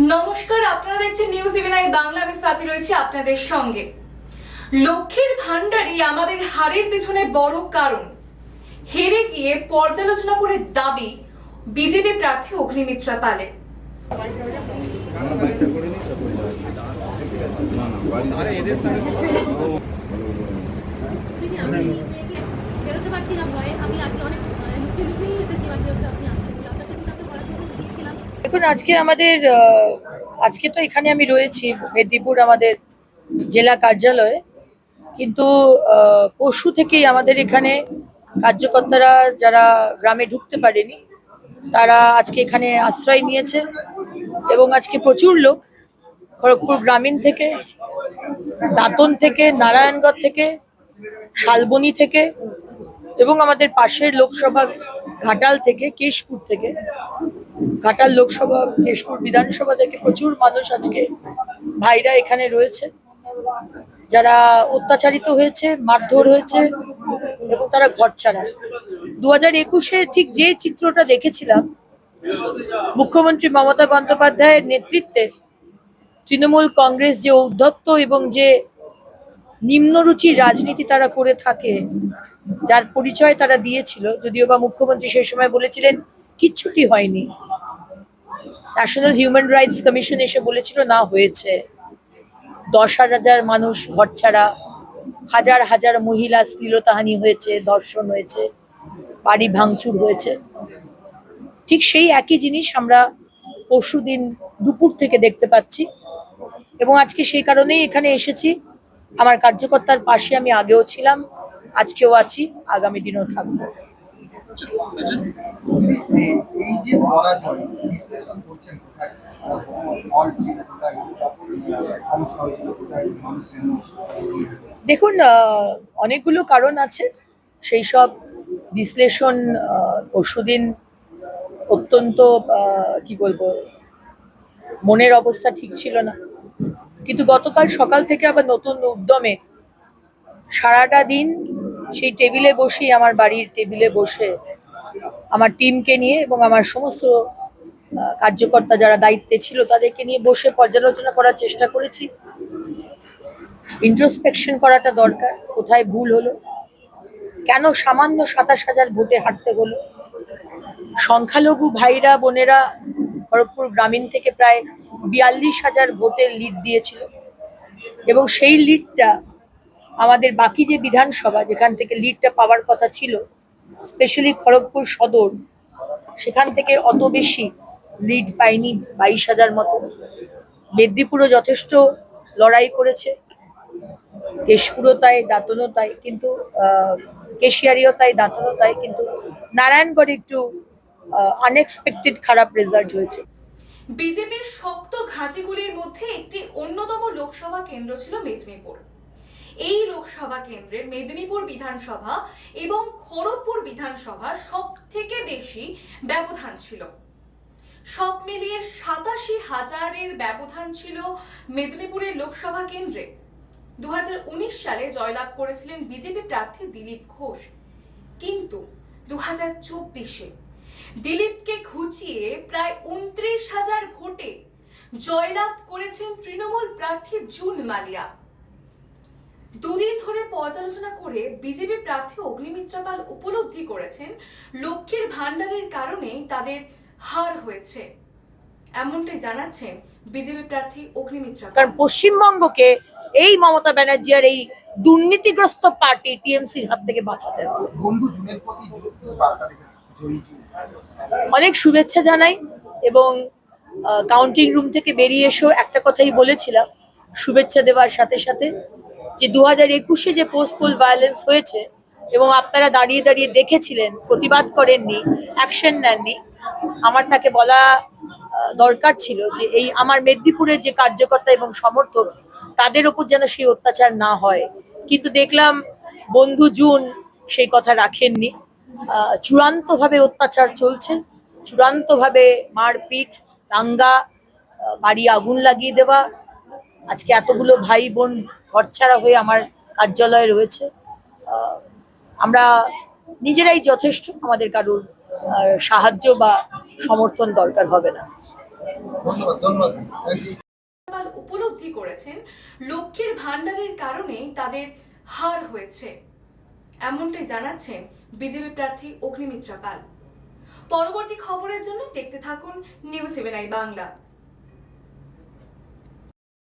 নমস্কার, আপনারা দেখছেন নিউজ ইভেন বাংলা আমি স্বাতি রয়েছি আপনাদের সঙ্গে। লক্ষ্মীর ভান্ডারই আমাদের হারের পেছনে বড় কারণ। হেরে গিয়ে পর্যালোচনা করে দাবি বিজেপি প্রার্থী অগ্নিমিত্রা পালে। আমি অনেক লুকিয়ে লুকিয়েই এসেছি আপনি আসছেন বলে আপনার সাথে তাকে পড়াশোনা দিয়েছিলাম দেখুন আজকে আমাদের আজকে তো এখানে আমি রয়েছি, মেদিনীপুর আমাদের জেলা কার্যালয়ে। কিন্তু পরশু থেকেই আমাদের এখানে কার্যকর্তারা যারা গ্রামে ঢুকতে পারেনি, তারা আজকে এখানে আশ্রয় নিয়েছে এবং আজকে প্রচুর লোক খড়গপুর গ্রামীণ থেকে, দাঁতন থেকে, নারায়ণগড় থেকে, শালবনি থেকে এবং আমাদের পাশের লোকসভা ঘাটাল থেকে, কেশপুর থেকে ঘাটাল লোকসভা, কেশপুর বিধানসভা থেকে প্রচুর মানুষ আজকে ভাইরা এখানে রয়েছে। যারা অত্যাচারিত হয়েছে, মারধর হয়েছে এবং তারা ঘর ছাড়া। দু হাজার একুশে ঠিক যে চিত্রটা দেখেছিলাম, মুখ্যমন্ত্রী মমতা বন্দ্যোপাধ্যায়ের নেতৃত্বে তৃণমূল কংগ্রেস যে ঔদ্ধত্য এবং যে নিম্নরুচির রাজনীতি তারা করে থাকে, যার পরিচয় তারা দিয়েছিল, যদিও বা মুখ্যমন্ত্রী সেই সময় বলেছিলেন কিচ্ছুটি হয়নি। ন্যাশনাল হিউম্যান রাইটস কমিশন এসে বলেছিল, না, হয়েছে। দশ হাজার মানুষ ঘর ছাড়া, হাজার হাজার মহিলা শ্লীলতাহানি হয়েছে দর্শন হয়েছে, বাড়ি ভাঙচুর হয়েছে। ঠিক সেই একই জিনিস আমরা পরশুদিন দুপুর থেকে দেখতে পাচ্ছি। এবং আজকে সেই কারণেই এখানে এসেছি। আমার কার্যকর্তার পাশে আমি আগেও ছিলাম, আজকেও আছি, আগামী দিনেও থাকব। দেখুন অনেকগুলো কারণ আছে। সেই সব বিশ্লেষণ পরশুদিন অত্যন্ত কি বলব, মনের অবস্থা ঠিক ছিল না। কিন্তু গতকাল সকাল থেকে আবার নতুন উদ্যমে সারাটা দিন সেই টেবিলে বসেই আমার বাড়ির টেবিলে বসে আমার টিমকে নিয়ে এবং আমার সমস্ত কার্যকর্তা যারা দায়িত্বে ছিল তাদেরকে নিয়ে বসে পর্যালোচনা করার চেষ্টা করেছি। ইন্ট্রোস্পেকশন করাটা দরকার, কোথায় ভুল হলো, কেন সামান্য সাতাশ হাজার ভোটে হাঁটতে হলো? সংখ্যালঘু ভাইরা, বোনেরা খড়গপুর গ্রামীণ থেকে প্রায় বিয়াল্লিশ হাজার ভোটের লিড দিয়েছিল এবং সেই লিডটা আমাদের বাকি যে বিধানসভা, যেখান থেকে লিডটা পাওয়ার কথা ছিল স্পেশালি খড়গপুর সদর, সেখান থেকে অত বেশি লিড পাইনি বাইশ হাজার মতো। মেদিনীপুরও যথেষ্ট লড়াই করেছে কেশপুরও তাই দাঁতনও তাই কিন্তু কেশিয়ারিও তাই দাঁতনও তাই কিন্তু নারায়ণগড়ে একটু আনএক্সপেক্টেড খারাপ রেজাল্ট হয়েছে। বিজেপির শক্ত ঘাঁটিগুলির মধ্যে একটি অন্যতম লোকসভা কেন্দ্র ছিল মেদিনীপুর। এই লোকসভা কেন্দ্রের মেদিনীপুর বিধানসভা এবং খড়গপুর বিধানসভা সব থেকে বেশি ব্যবধান ছিল। সব মিলিয়ে সাতাশি হাজারের ব্যবধান ছিল মেদিনীপুরের লোকসভা কেন্দ্রে। দু হাজার উনিশ সালে জয়লাভ করেছিলেন বিজেপি প্রার্থী দিলীপ ঘোষ। কিন্তু দু হাজার চব্বিশে দিলীপকে ঘুচিয়ে প্রায় উনত্রিশ হাজার ভোটে জয়লাভ করেছেন তৃণমূল প্রার্থী জুন মালিয়া। দুদিন ধরে পর্যালোচনা করে বিজেপি প্রার্থী অগ্নিমিত্রা পাল উপলব্ধি করেছেন লক্ষ্মীর ভাণ্ডারের কারণেই তাদের হার হয়েছে। এমনটাই জানাচ্ছেন বিজেপি প্রার্থী অগ্নিমিত্রা কারণ পশ্চিমবঙ্গকে এই মমতা ব্যানার্জি আর এই দুর্নীতিগ্রস্ত পার্টি টিএমসির হাত থেকে বাঁচাতে হবে। অনেক শুভেচ্ছা জানাই এবং কাউন্টিং রুম থেকে বেরিয়ে এসেও একটা কথাই বলেছিলাম শুভেচ্ছা দেওয়ার সাথে সাথে যে দু হাজার একুশে যে পোস্টফুল ভায়োলেন্স হয়েছে এবং আপনারা দাঁড়িয়ে দাঁড়িয়ে দেখেছিলেন, প্রতিবাদ করেননি অ্যাকশন নেননি, আমার তাকে বলা দরকার ছিল যে এই আমার মেদিনীপুরের যে কার্যকর্তা এবং সমর্থক, তাদের ওপর যেন সেই অত্যাচার না হয়। কিন্তু দেখলাম বন্ধু জুন সেই কথা রাখেননি। চূড়ান্তভাবে অত্যাচার চলছে, চূড়ান্তভাবে মারপিট, দাঙ্গা বাড়ি আগুন লাগিয়ে দেওয়া, আজকে এতগুলো ভাই বোন ঘরছাড়া হয়ে আমার কার্যালয়ে রয়েছে। আমরা নিজেরাই যথেষ্ট আমাদের কারোর সাহায্য বা সমর্থন দরকার হবে না। উপলব্ধি করেছেন লক্ষ্মীর ভাণ্ডারের কারণেই তাদের হার হয়েছে। এমনটাই জানাচ্ছেন বিজেপি প্রার্থী অগ্নিমিত্রা পাল। পরবর্তী খবরের জন্য দেখতে থাকুন নিউজ সেভেন আই বাংলা।